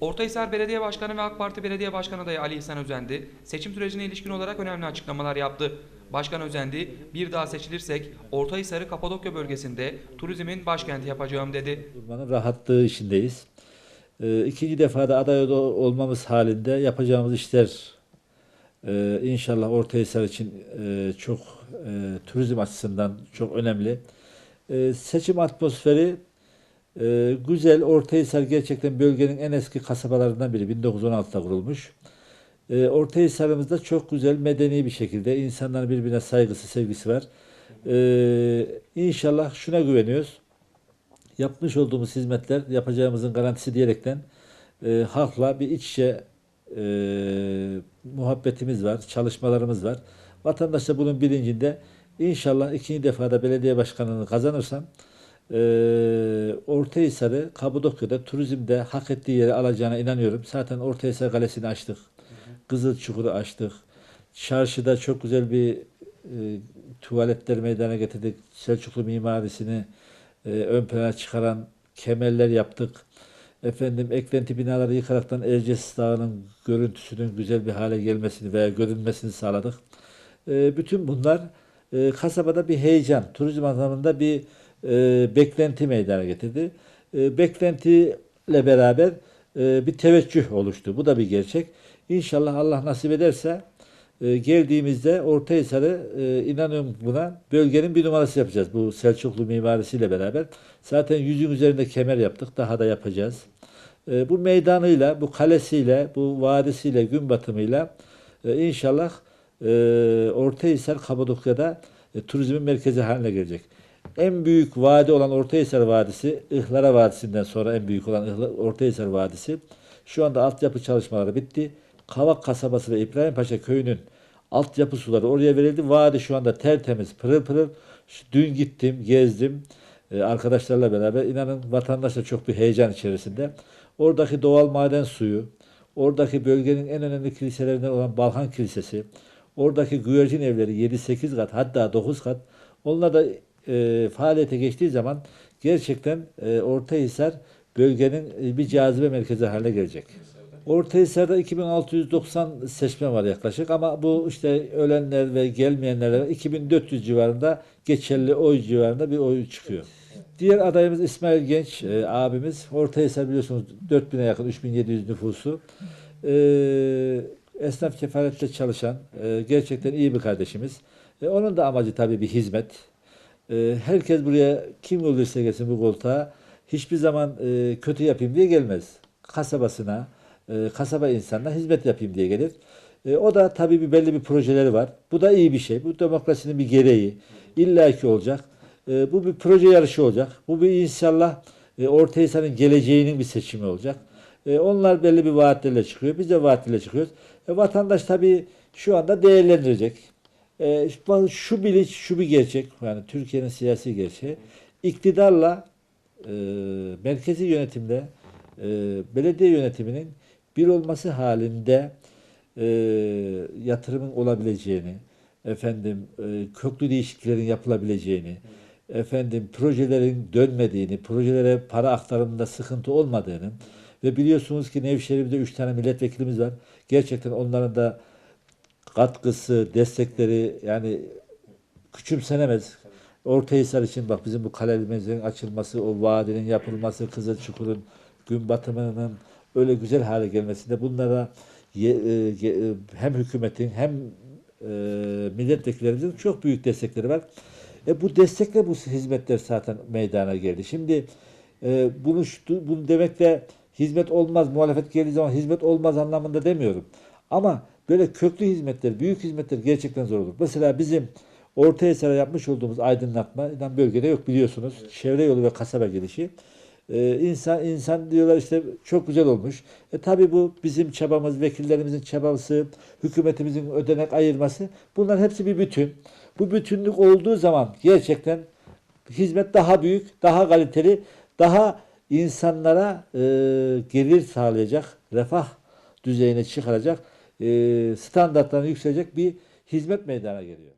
Ortahisar Belediye Başkanı ve AK Parti Belediye Başkanı adayı Ali İhsan Özendi, seçim sürecine ilişkin olarak önemli açıklamalar yaptı. Başkan Özendi, bir daha seçilirsek Ortahisar'ı Kapadokya bölgesinde turizmin başkenti yapacağım dedi. Durmanın rahatlığı içindeyiz. Ee, ikinci defada aday ol- olmamız halinde yapacağımız işler e, inşallah Ortahisar için e, çok e, turizm açısından çok önemli. E, seçim atmosferi e, güzel. Ortahisar gerçekten bölgenin en eski kasabalarından biri. 1916'da kurulmuş. E, Ortahisar'ımızda çok güzel, medeni bir şekilde insanların birbirine saygısı, sevgisi var. E, inşallah şuna güveniyoruz yapmış olduğumuz hizmetler yapacağımızın garantisi diyerekten e, halkla bir iç içe e, muhabbetimiz var, çalışmalarımız var. Vatandaş da bunun bilincinde inşallah ikinci defada belediye başkanlığını kazanırsam e, Ortahisar'ı Kapadokya'da turizmde hak ettiği yeri alacağına inanıyorum. Zaten Ortahisar Kalesi'ni açtık. Kızılçukur'u açtık. Çarşıda çok güzel bir e, tuvaletler meydana getirdik. Selçuklu mimarisini e, ön plana çıkaran kemerler yaptık. Efendim eklenti binaları yıkaraktan Erciyes Dağı'nın görüntüsünün güzel bir hale gelmesini veya görünmesini sağladık. E, bütün bunlar e, kasabada bir heyecan, turizm anlamında bir e, beklenti meydana getirdi. E, beklentiyle beraber e, bir teveccüh oluştu. Bu da bir gerçek. İnşallah Allah nasip ederse e, geldiğimizde Ortahisar'ı e, inanıyorum buna bölgenin bir numarası yapacağız bu Selçuklu mimarisiyle beraber. Zaten yüzün üzerinde kemer yaptık. Daha da yapacağız. E, bu meydanıyla, bu kalesiyle, bu vadisiyle, gün batımıyla e, inşallah e, Ortahisar Kapadokya'da e, turizmin merkezi haline gelecek. En büyük vadi olan Ortahisar Vadisi, Ihlara Vadisi'nden sonra en büyük olan Ortahisar Vadisi. Şu anda altyapı çalışmaları bitti. Kavak kasabası ve İbrahimpaşa köyünün altyapı suları oraya verildi. Vadi şu anda tertemiz, pırıl pırıl. Dün gittim, gezdim e, arkadaşlarla beraber. İnanın vatandaş da çok bir heyecan içerisinde. Oradaki doğal maden suyu, oradaki bölgenin en önemli kiliselerinden olan Balhan Kilisesi, oradaki güvercin evleri 7-8 kat hatta 9 kat onlar da e, faaliyete geçtiği zaman gerçekten e, Ortahisar bölgenin e, bir cazibe merkezi haline gelecek. Ortahisar'da 2690 seçmen var yaklaşık ama bu işte ölenler ve gelmeyenler var. 2400 civarında geçerli oy civarında bir oy çıkıyor. Diğer adayımız İsmail Genç e, abimiz. Ortahisar biliyorsunuz 4000'e yakın 3700 nüfusu. E, esnaf kefaletle çalışan e, gerçekten iyi bir kardeşimiz. E, onun da amacı tabii bir hizmet. E, herkes buraya kim olursa gelsin bu koltuğa hiçbir zaman e, kötü yapayım diye gelmez. Kasabasına, e, kasaba insanına hizmet yapayım diye gelir. E, o da tabii bir belli bir projeleri var. Bu da iyi bir şey. Bu demokrasinin bir gereği. İlla ki olacak. Bu bir proje yarışı olacak. Bu bir inşallah e, Ortahisar'ın geleceğinin bir seçimi olacak. Onlar belli bir vaatlerle çıkıyor. Biz de vaatlerle çıkıyoruz. Vatandaş tabii şu anda değerlendirecek. E, şu- bilinç, şu bir gerçek. Yani Türkiye'nin siyasi gerçeği. İktidarla e, merkezi yönetimde e, belediye yönetiminin bir olması halinde e, yatırımın olabileceğini, efendim e, köklü değişikliklerin yapılabileceğini, efendim projelerin dönmediğini, projelere para aktarımında sıkıntı olmadığını ve biliyorsunuz ki Nevşehir'imizde üç tane milletvekilimiz var. Gerçekten onların da katkısı, destekleri yani küçümsenemez. Ortahisar için bak bizim bu kalelimizin açılması, o vadinin yapılması, Kızılçukur'un gün batımının öyle güzel hale gelmesinde bunlara e, e, hem hükümetin hem e, milletvekillerimizin çok büyük destekleri var. E, bu destekle bu hizmetler zaten meydana geldi. Şimdi e, bunu, bunu demekle hizmet olmaz, muhalefet geldiği zaman hizmet olmaz anlamında demiyorum. Ama böyle köklü hizmetler, büyük hizmetler gerçekten zor olur. Mesela bizim Ortahisar'a yapmış olduğumuz aydınlatma inan bölgede yok biliyorsunuz. Çevre yolu ve kasaba gelişi. Ee, insan insan diyorlar işte çok güzel olmuş. E tabi bu bizim çabamız, vekillerimizin çabası, hükümetimizin ödenek ayırması. Bunlar hepsi bir bütün. Bu bütünlük olduğu zaman gerçekten hizmet daha büyük, daha kaliteli, daha insanlara e, gelir sağlayacak, refah düzeyine çıkaracak, e, standartlarını yükselecek bir hizmet meydana geliyor.